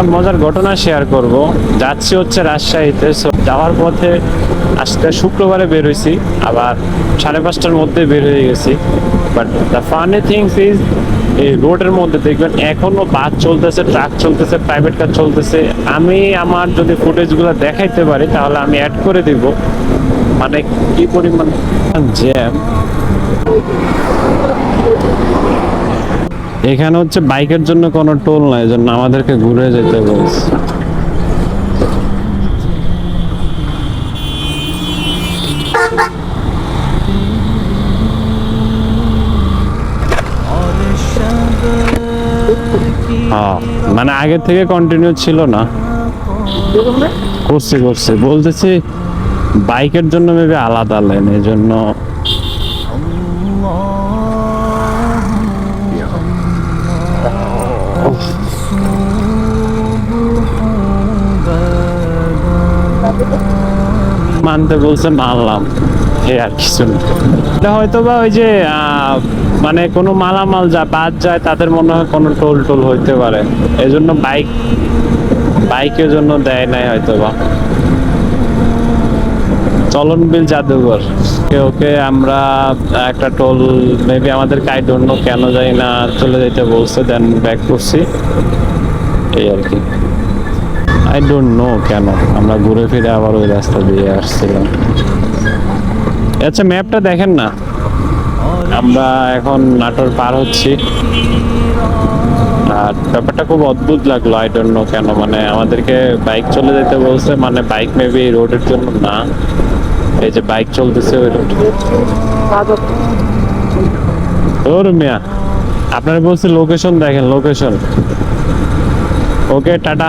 মজার ঘটনা শেয়ার করব। যাচ্ছি হচ্ছে রাজশাহীতে যাওয়ার পথে আজকে শুক্রবারে বের হয়েছি, আবার সাড়ে পাঁচটার মধ্যে বের হয়ে গেছি। But the funny things is এই রোডের মধ্যে দেখবেন এখনও বাস চলতেছে ট্রাক চলতেছে প্রাইভেট কার চলতেছে। আমি আমার যদি ফুটেজগুলো দেখাইতে পারি, তাহলে আমি অ্যাড করে দিব। মানে কি পরিমাণ জ্যাম এখানে হচ্ছে বাইকের জন্য কোনো টোল নাই জন্য আমাদেরকে ঘুরে যেতে বলছে। হ্যাঁ, মানে আগে থেকে কন্টিনিউ ছিল না। করছে করছে। বলতেছি বাইকের জন্য মেবি আলাদা লাইন এই জন্য মানতে বলছে, মানলাম। এ আর কিছু না। হয়তো বা ওই যে মানে কোনো মালামাল যা বাদ যায়, তাদের মনে হয় কোনো টোল টোল হইতে পারে। এই জন্য বাইক, বাইকের জন্য দেয় নাই হয়তো বা চলন বিল জাদুঘর। ওকে আমরা একটা টোল মেবি আমাদের কাই ডোন্ট কেন যাই না, চলে যেতে বলছে দেন ব্যাক করছি। এই আর কি। আই ডোন্ট নো কেন? আমরা ঘুরে ফিরে আবার ওই রাস্তা দিয়ে আসছিলাম। আচ্ছা ম্যাপটা দেখেন না? আমরা এখন নাটোর পার হচ্ছি। আর ব্যাপারটা খুব অদ্ভুত লাগল আই ডোন্ট নো কেন? মানে আমাদেরকে বাইক চলে যেতে বলছে মানে বাইক মেবি এই রোডের জন্য না। এই যে বাইক চলতেছে ওই রোড ওর মিয়া, আপনার বলছে লোকেশন দেখেন লোকেশন ওকে টাটা।